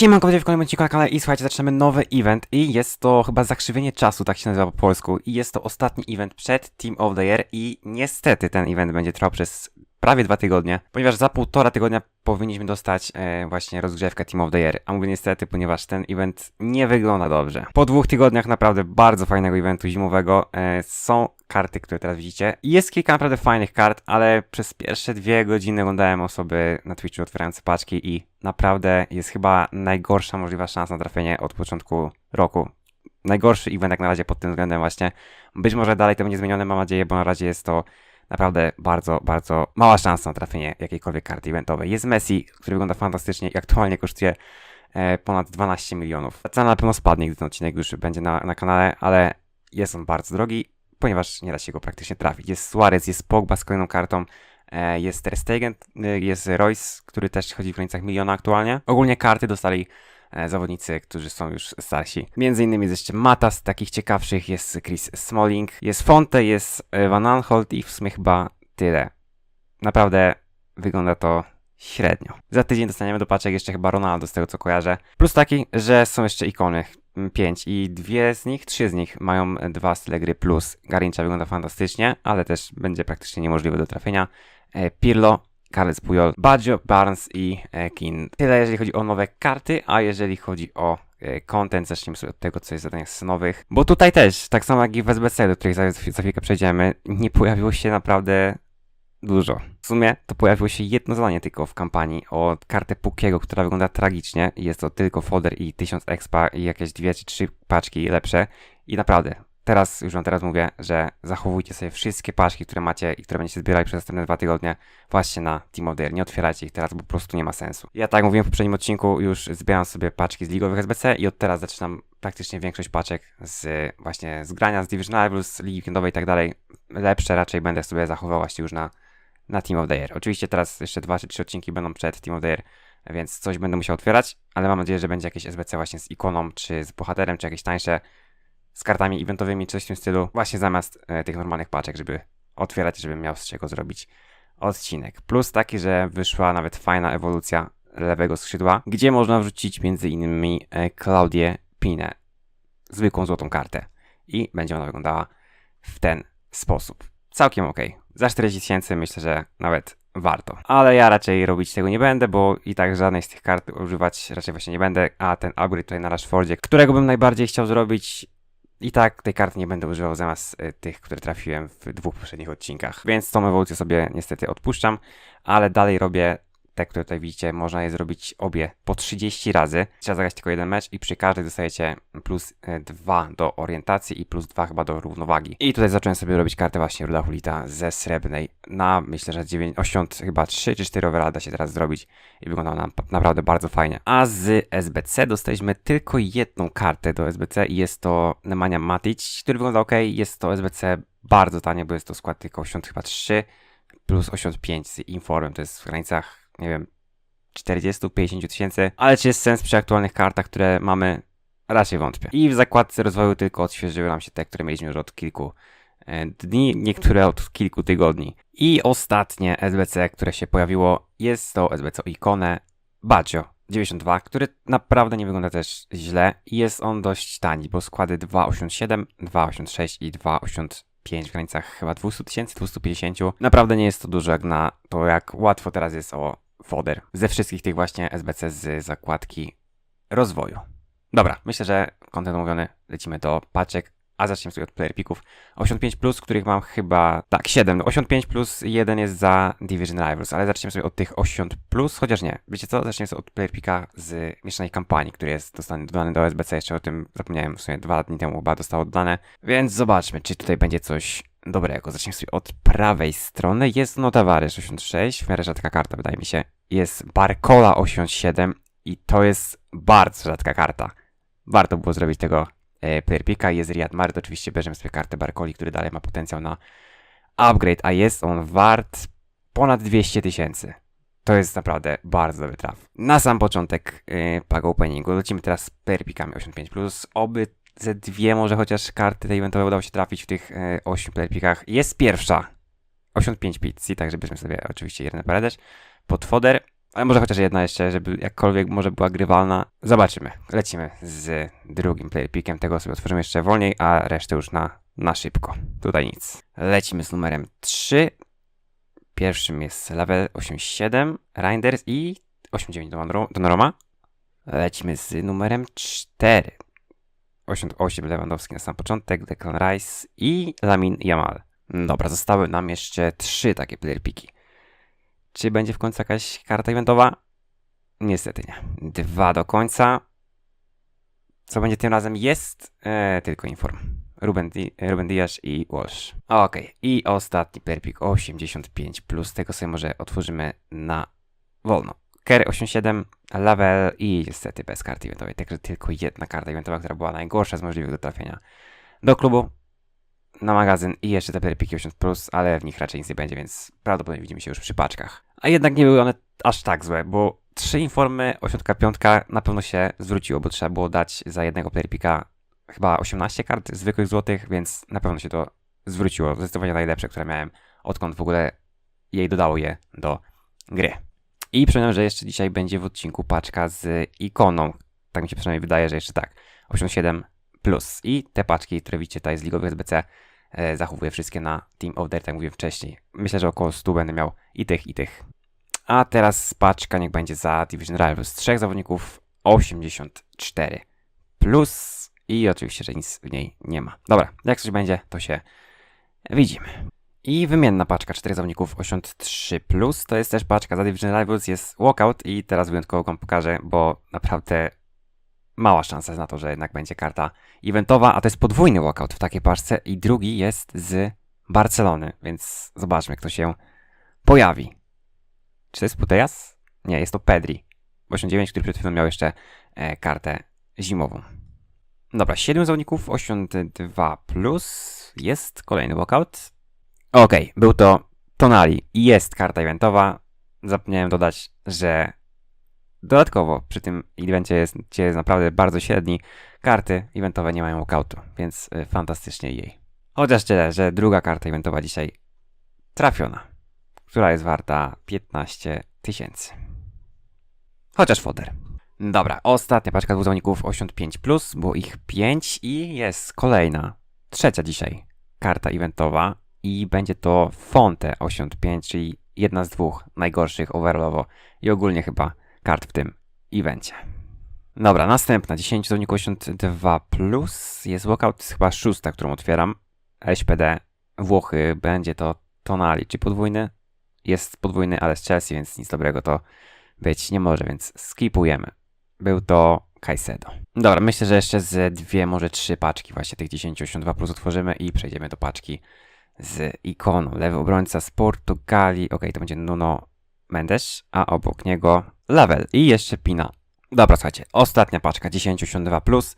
Siemanko, w kolejnym odcinku na kanale i słuchajcie, zaczynamy nowy event i jest to chyba zakrzywienie czasu, tak się nazywa po polsku i jest to ostatni event przed Team of the Year i niestety ten event będzie trwał przez prawie dwa tygodnie, ponieważ za półtora tygodnia powinniśmy dostać e, właśnie rozgrzewkę Team of the Year, a mówię niestety, ponieważ ten event nie wygląda dobrze. Po dwóch tygodniach naprawdę bardzo fajnego eventu zimowego e, są karty, które teraz widzicie. Jest kilka naprawdę fajnych kart, ale przez pierwsze dwie godziny oglądałem osoby na Twitchu otwierające paczki i naprawdę jest chyba najgorsza możliwa szansa na trafienie od początku roku. Najgorszy event jak na razie pod tym względem właśnie. Być może dalej to będzie zmienione, mam nadzieję, bo na razie jest to naprawdę bardzo, bardzo mała szansa na trafienie jakiejkolwiek karty eventowej. Jest Messi, który wygląda fantastycznie i aktualnie kosztuje e, ponad 12 milionów. Cena na pewno spadnie, gdy ten odcinek już będzie na, na kanale, ale jest on bardzo drogi, ponieważ nie da się go praktycznie trafić. Jest Suarez, jest Pogba z kolejną kartą, e, jest Ter Stegen, e, jest Royce, który też chodzi w granicach miliona aktualnie. Ogólnie karty dostali e, zawodnicy, którzy są już starsi. Między innymi jest jeszcze Mata z takich ciekawszych, jest Chris Smalling, jest Fonte, jest Van Aanholt i w sumie chyba tyle. Naprawdę wygląda to średnio. Za tydzień dostaniemy do paczek jeszcze chyba Ronaldo z tego co kojarzę. Plus taki, że są jeszcze ikony. Mm, Pięć i dwie z nich, trzy z nich mają dwa style gry plus. Garincha wygląda fantastycznie, ale też będzie praktycznie niemożliwe do trafienia. E, Pirlo, Carles Puyol, Baggio, Barnes i e, Kin. Tyle jeżeli chodzi o nowe karty, a jeżeli chodzi o e, content, zacznijmy sobie od tego, co jest w zadaniach scenowych. Bo tutaj też, tak samo jak i w SBC, do których za, za chwilkę przejdziemy, nie pojawiło się naprawdę dużo. Sumie to pojawiło się jedno zadanie tylko w kampanii o kartę Pukiego, która wygląda tragicznie. Jest to tylko folder i 1000 expa i jakieś dwie czy trzy paczki lepsze. I naprawdę, teraz, już wam teraz mówię, że zachowujcie sobie wszystkie paczki, które macie i które będziecie zbierali przez następne dwa tygodnie właśnie na Team of Year. Nie otwierajcie ich teraz, bo po prostu nie ma sensu. Ja tak mówiłem w poprzednim odcinku, już zbieram sobie paczki z ligowych SBC i od teraz zaczynam praktycznie większość paczek z właśnie z grania z Division Rivals, Ligi Weekendowej i tak dalej. Lepsze raczej będę sobie zachował właśnie już na na Team of the Year. Oczywiście teraz jeszcze dwa czy trzy odcinki będą przed Team of the Year, więc coś będę musiał otwierać, ale mam nadzieję, że będzie jakieś SBC właśnie z ikoną, czy z bohaterem, czy jakieś tańsze, z kartami eventowymi, czy coś w tym stylu, właśnie zamiast e, tych normalnych paczek, żeby otwierać, żebym miał z czego zrobić odcinek. Plus taki, że wyszła nawet fajna ewolucja lewego skrzydła, gdzie można wrzucić między innymi e, Claudię Pinę, zwykłą złotą kartę. I będzie ona wyglądała w ten sposób. Całkiem ok. Za 40 tysięcy myślę, że nawet warto. Ale ja raczej robić tego nie będę, bo i tak żadnej z tych kart używać raczej właśnie nie będę. A ten upgrade tutaj na Rashfordzie, którego bym najbardziej chciał zrobić, i tak tej karty nie będę używał zamiast y, tych, które trafiłem w dwóch poprzednich odcinkach. Więc tą ewolucję sobie niestety odpuszczam, ale dalej robię te, które tutaj widzicie, można je zrobić obie po 30 razy. Trzeba zagrać tylko jeden mecz i przy każdej dostajecie plus 2 do orientacji i plus 2 chyba do równowagi. I tutaj zacząłem sobie robić kartę właśnie Ruda Hulita ze srebrnej na myślę, że 9, 80 chyba 3 czy 4 overall da się teraz zrobić i wygląda ona naprawdę bardzo fajnie. A z SBC dostaliśmy tylko jedną kartę do SBC i jest to Nemanja Matic, który wygląda ok. Jest to SBC bardzo tanie, bo jest to skład tylko 80 chyba 3 plus 85 z informem, to jest w granicach nie wiem, 40-50 tysięcy, ale czy jest sens przy aktualnych kartach, które mamy? Raczej wątpię. I w zakładce rozwoju tylko odświeżyły nam się te, które mieliśmy już od kilku e, dni, niektóre od kilku tygodni. I ostatnie SBC, które się pojawiło, jest to SBC Ikone Baggio 92, który naprawdę nie wygląda też źle i jest on dość tani, bo składy 287, 286 i 285 w granicach chyba 200 tysięcy, 250. Naprawdę nie jest to dużo jak na to, jak łatwo teraz jest o foder ze wszystkich tych właśnie SBC z zakładki rozwoju. Dobra, myślę, że kontent omówiony, lecimy do paczek, a zaczniemy sobie od player picków. 85 plus, których mam chyba, tak, 7. No, 85 plus 1 jest za Division Rivals, ale zaczniemy sobie od tych 80 plus, chociaż nie. Wiecie co? Zaczniemy sobie od player picka z mieszanej kampanii, który jest dostany, dodany do SBC, jeszcze o tym zapomniałem w sumie dwa dni temu chyba zostało dodane. Więc zobaczmy, czy tutaj będzie coś dobrego. Zacznijmy sobie od prawej strony. Jest Notavares 86, w miarę rzadka karta, wydaje mi się. Jest Barcola 87 i to jest bardzo rzadka karta. Warto było zrobić tego e. Jest Riyad Mahrez, oczywiście bierzemy sobie kartę Barcoli, który dalej ma potencjał na upgrade, a jest on wart ponad 200 tysięcy. To jest naprawdę bardzo dobry traf. Na sam początek yy, pago openingu lecimy teraz z player pickami 85+. Oby ze dwie może chociaż karty tej eventowe udało się trafić w tych e, 8 player pickach. Jest pierwsza. 85 pizzi, także bierzemy sobie oczywiście paradesz. Pod foder Ale może chociaż jedna jeszcze, żeby jakkolwiek może była grywalna. Zobaczymy. Lecimy z drugim player pickiem. Tego sobie otworzymy jeszcze wolniej, a resztę już na, na szybko. Tutaj nic. Lecimy z numerem 3. Pierwszym jest level 87 Reinders i 89 Donor- Donoroma. Lecimy z numerem 4. 88 Lewandowski na sam początek, Declan Rice i Lamin Jamal. Dobra, zostały nam jeszcze trzy takie player piki. Czy będzie w końcu jakaś karta eventowa? Niestety nie. Dwa do końca. Co będzie tym razem? Jest e, tylko inform. Ruben, Di Ruben Diaz i Walsh. Okej, i ostatni player pick 85 plus. Tego sobie może otworzymy na wolno. Kerry 87, level i niestety bez karty eventowej. Także tylko jedna karta eventowa, która była najgorsza z możliwych do trafienia do klubu na magazyn i jeszcze te piki 80+, plus, ale w nich raczej nic nie będzie, więc prawdopodobnie widzimy się już przy paczkach. A jednak nie były one aż tak złe, bo trzy informy, 85 na pewno się zwróciło, bo trzeba było dać za jednego picka chyba 18 kart zwykłych złotych, więc na pewno się to zwróciło. Zdecydowanie najlepsze, które miałem, odkąd w ogóle jej dodało je do gry. I przypomnę, że jeszcze dzisiaj będzie w odcinku paczka z ikoną. Tak mi się przynajmniej wydaje, że jeszcze tak. 87 plus. I te paczki, które widzicie tutaj z ligowych SBC, e, zachowuję wszystkie na Team of Year, tak jak mówiłem wcześniej. Myślę, że około 100 będę miał i tych, i tych. A teraz paczka niech będzie za Division Rivals. Trzech zawodników 84 plus. I oczywiście, że nic w niej nie ma. Dobra, jak coś będzie, to się widzimy. I wymienna paczka 4 zawodników 83 plus. To jest też paczka za Division Rivals, jest walkout i teraz wyjątkowo wam pokażę, bo naprawdę mała szansa na to, że jednak będzie karta eventowa, a to jest podwójny walkout w takiej paczce i drugi jest z Barcelony, więc zobaczmy, kto się pojawi. Czy to jest Putejas? Nie, jest to Pedri. 89, który przed chwilą miał jeszcze e, kartę zimową. Dobra, 7 zawodników, 82 plus. Jest kolejny walkout. Okej, był to Tonali i jest karta eventowa. Zapomniałem dodać, że dodatkowo przy tym evencie jest, jest naprawdę bardzo średni, karty eventowe nie mają walkoutu, więc y, fantastycznie jej. Chociaż tyle, że druga karta eventowa dzisiaj trafiona, która jest warta 15 tysięcy. Chociaż foder. Dobra, ostatnia paczka dwóch zawodników 85+, plus, było ich 5 i jest kolejna, trzecia dzisiaj karta eventowa i będzie to Fonte 85, czyli jedna z dwóch najgorszych overallowo i ogólnie chyba kart w tym evencie. Dobra, następna 10 zawodników 82 plus jest walkout, chyba szósta, którą otwieram. SPD Włochy będzie to Tonali, czy podwójny? Jest podwójny, ale z Chelsea, więc nic dobrego to być nie może, więc skipujemy. Był to Caicedo. Dobra, myślę, że jeszcze z dwie, może trzy paczki właśnie tych 10 82 plus otworzymy i przejdziemy do paczki z ikoną. Lewy obrońca z Portugalii. Ok, to będzie Nuno Mendes, a obok niego Level i jeszcze Pina. Dobra, słuchajcie, ostatnia paczka 1082 plus.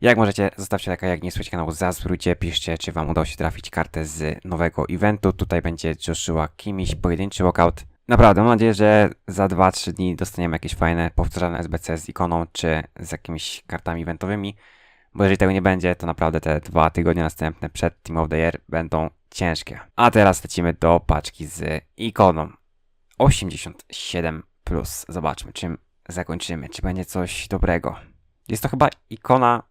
Jak możecie, zostawcie lajka, jak nie słuchacie kanału, zasubskrybujcie, piszcie, czy wam udało się trafić kartę z nowego eventu. Tutaj będzie Joshua Kimiś, pojedynczy walkout. Naprawdę, mam nadzieję, że za 2-3 dni dostaniemy jakieś fajne, powtarzalne SBC z ikoną, czy z jakimiś kartami eventowymi. Bo jeżeli tego nie będzie, to naprawdę te dwa tygodnie następne przed Team of the Year będą ciężkie. A teraz lecimy do paczki z ikoną. 87 plus. Zobaczmy, czym zakończymy. Czy będzie coś dobrego. Jest to chyba ikona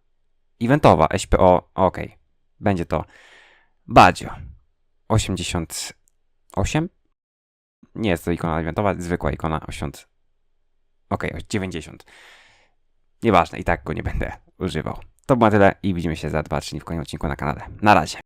eventowa. SPO. Ok. Będzie to Badio. 88? Nie jest to ikona eventowa, zwykła ikona 80. Ok, 90. Nieważne, i tak go nie będę używał. To było tyle i widzimy się za 2-3 dni w kolejnym odcinku na kanale. Na razie.